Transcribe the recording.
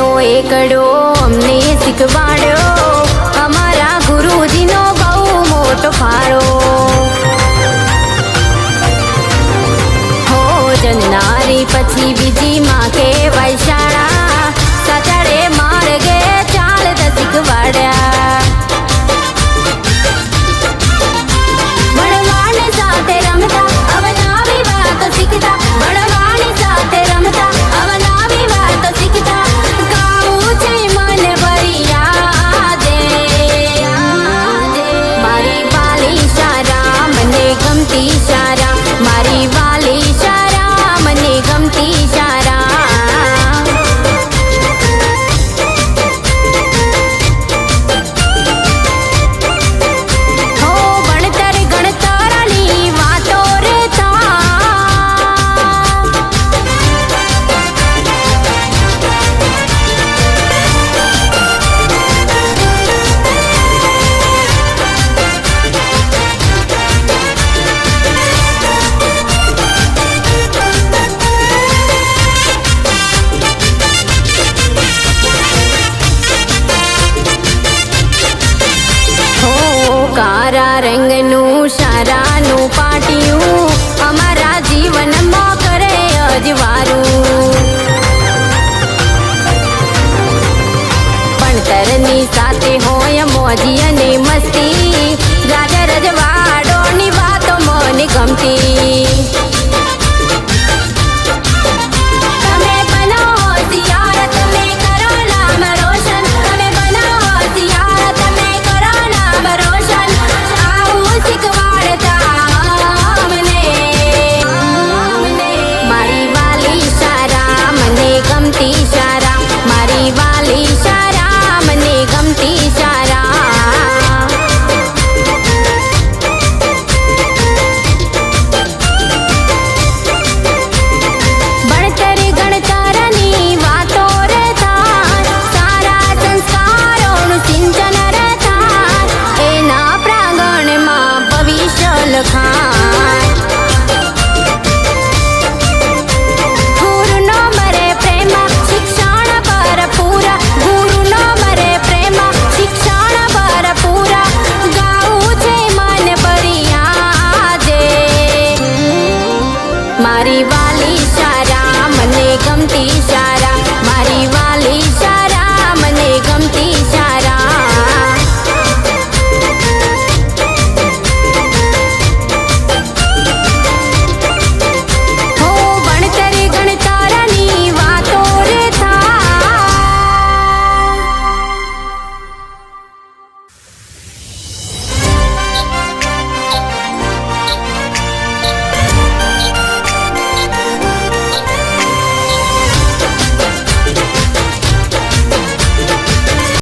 નો એકડો અમને શીખવાડ્યો. અમારા ગુરુજીનો બહુ મોટો ફાળો. હો જન્નારી પછી બીજી માં નું સારાનું પાટિયું, અમારા જીવન જીવનમાં કરે અજવારું ભણતરની સાથે હોય મોજી અને મસ્તી, રાજા રજવાડોની વાતો મને ગમતી. મારી વાલી સારા મને ગમતી સારા.